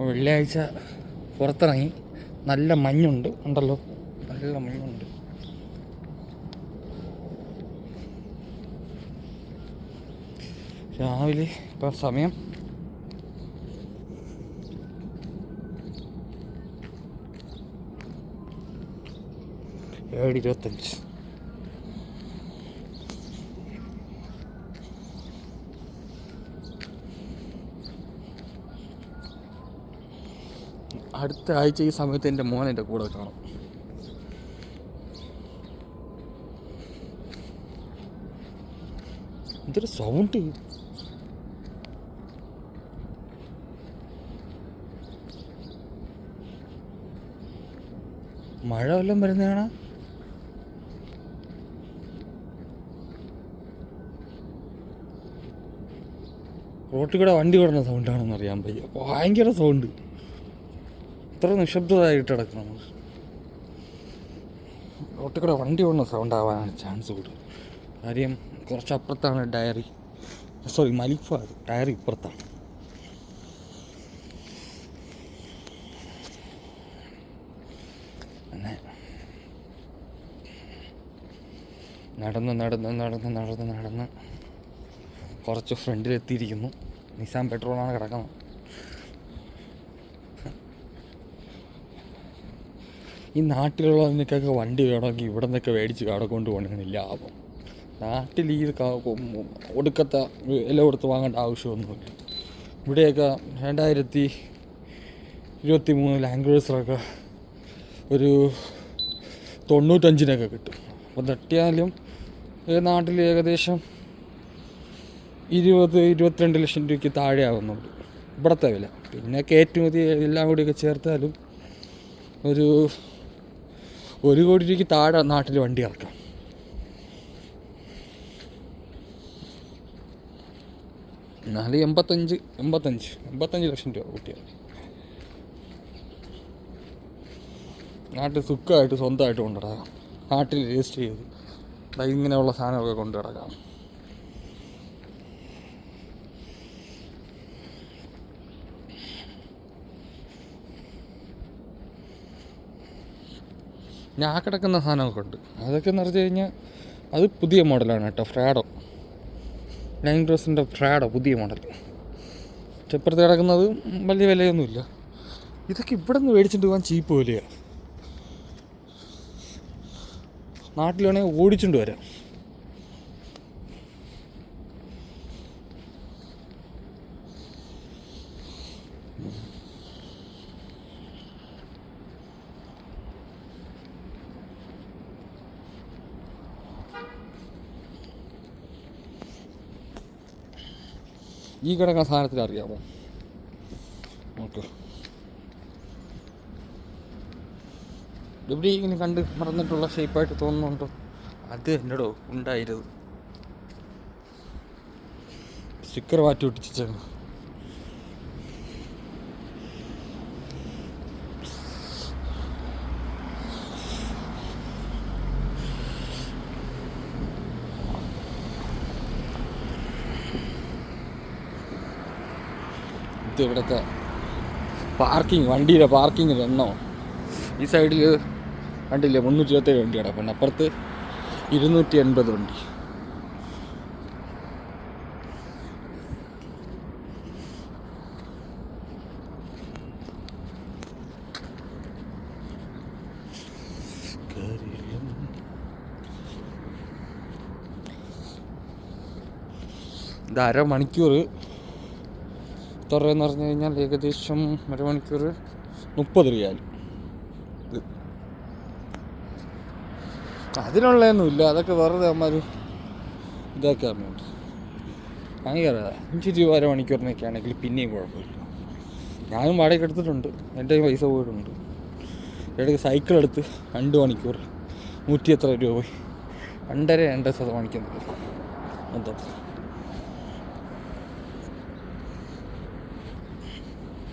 വെള്ളിയാഴ്ച പുറത്തിറങ്ങി നല്ല മഞ്ഞുണ്ട്. ഉണ്ടല്ലോ? നല്ല മഞ്ഞുണ്ട്. രാവിലെ ഇപ്പം സമയം. ഏഴ് ഇരുപത്തഞ്ച്. അടുത്ത ആഴ്ച ഈ സമയത്ത് എന്റെ മോൻ എന്റെ കൂടെ കാണും. എന്തൊരു സൗണ്ട് മഴ വല്ലതും വരുന്നതാണ്? റോട്ടിൽ കൂടെ വണ്ടി വിടുന്ന സൗണ്ടാണെന്ന് അറിയാൻ പയ്യ ഭയങ്കര സൗണ്ട് ഇത്ര നിശബ്ദമായിട്ട് കിടക്കണം. റോട്ടിൽ കൂടെ വണ്ടി ഓടുന്ന സൗണ്ട് ആവാനാണ് ചാൻസ് കൂടുതൽ കാര്യം കുറച്ച് അപ്പുറത്താണ് ഡയറി സോറി മലിഫ ഡയറി ഇപ്പുറത്താണ് നടന്ന് നടന്ന് നടന്ന് നടന്ന് നടന്ന് കുറച്ച് ഫ്രണ്ടിലെത്തിയിരിക്കുന്നു. നിസാം പെട്രോളാണ് കിടക്കുന്നത്. ഈ നാട്ടിലുള്ള നാട്ടിലുള്ളതിനൊക്കെ വണ്ടി വേണമെങ്കിൽ ഇവിടെ നിന്നൊക്കെ മേടിച്ച് അവിടെ കൊണ്ട് പോകണമെങ്കിൽ ലാഭം. നാട്ടിൽ ഈ ഒടുക്കത്ത വില കൊടുത്ത് വാങ്ങേണ്ട ആവശ്യമൊന്നുമില്ല. ഇവിടെയൊക്കെ രണ്ടായിരത്തി ഇരുപത്തി മൂന്ന് ലാംഗ്വേജറൊക്കെ ഒരു തൊണ്ണൂറ്റഞ്ചിനൊക്കെ കിട്ടും. അപ്പം തട്ടിയാലും നാട്ടിൽ ഏകദേശം ഇരുപത് ഇരുപത്തിരണ്ട് ലക്ഷം രൂപയ്ക്ക് താഴെ ആകുന്നുണ്ട് ഇവിടുത്തെ വില. പിന്നെ കയറ്റുമതി എല്ലാം കൂടിയൊക്കെ ചേർത്താലും ഒരു ഒരു കോടി രൂപയ്ക്ക് താഴെ നാട്ടിൽ വണ്ടി ഇറക്കാം. എന്നാലും എൺപത്തഞ്ച് എൺപത്തഞ്ച് എൺപത്തഞ്ച് ലക്ഷം രൂപ കൂട്ടിയാൽ നാട്ടിൽ സുഖമായിട്ട് സ്വന്തമായിട്ട് കൊണ്ടുനടക്കാം. നാട്ടിൽ രജിസ്റ്റർ ചെയ്ത് ഇങ്ങനെയുള്ള സാധനമൊക്കെ കൊണ്ടു നടക്കാം ഞാൻ ആ കിടക്കുന്ന സാധനമൊക്കെ ഉണ്ട്. അതൊക്കെ എന്ന് പറഞ്ഞു കഴിഞ്ഞാൽ അത് പുതിയ മോഡലാണ് കേട്ടോ ഫ്രാഡോ ലൈൻ ഡ്രസ്സിന്റെ ഫ്രാഡോ പുതിയ മോഡൽ. ചെപ്പുറത്ത് കിടക്കുന്നത് വലിയ വിലയൊന്നുമില്ല. ഇതൊക്കെ ഇവിടെ നിന്ന് മേടിച്ചിട്ട് പോകാൻ ചീപ്പ് വിലയാണ് നാട്ടിൽ വേണമെങ്കിൽ ഓടിച്ചുകൊണ്ട് വരാം. ഈ കിടക്കുന്ന സാധനത്തിൽ അറിയാമോ? നോക്ക്. എവിടെ ഇങ്ങനെ കണ്ട് മറന്നിട്ടുള്ള ഷേപ്പായിട്ട് തോന്നുന്നുണ്ടോ? അത് എന്നടോ ഉണ്ടായിരുന്നു. സ്റ്റിക്കർ മാറ്റി ഒട്ടിച്ചേക്കണം ഇത് ഇവിടുത്തെ പാർക്കിംഗ് വണ്ടിയുടെ പാർക്കിംഗ് എണ്ണോ? ഈ സൈഡിൽ വണ്ടിയില്ല? മുന്നൂറ്റി ഇരുപത്തേഴ് വണ്ടി കിടപ്പുണ്ട് അപ്പുറത്ത് ഇരുന്നൂറ്റി എൺപത് വണ്ടി. ഇത് അരമണിക്കൂർ എത്ര എന്ന് പറഞ്ഞു കഴിഞ്ഞാൽ ഏകദേശം ഒരു മണിക്കൂർ മുപ്പത് റിയാൽ. അതിനുള്ളതൊന്നുമില്ല അതൊക്കെ വെറുതെ അമ്മ ഒരു ഇതാക്കാൻ വേണ്ടി. ഭയങ്കര അഞ്ച് രൂപ അരമണിക്കൂറിനൊക്കെ ആണെങ്കിൽ പിന്നെയും കുഴപ്പമില്ല. ഞാനും വാടക എടുത്തിട്ടുണ്ട് എന്റെ പൈസ പോയിട്ടുണ്ട്. ഇടയ്ക്ക് സൈക്കിൾ എടുത്ത് രണ്ട് മണിക്കൂർ നൂറ്റി എത്ര രൂപ പോയി. രണ്ടര രണ്ടര ശതമാനിക്കുന്നത് എന്താ?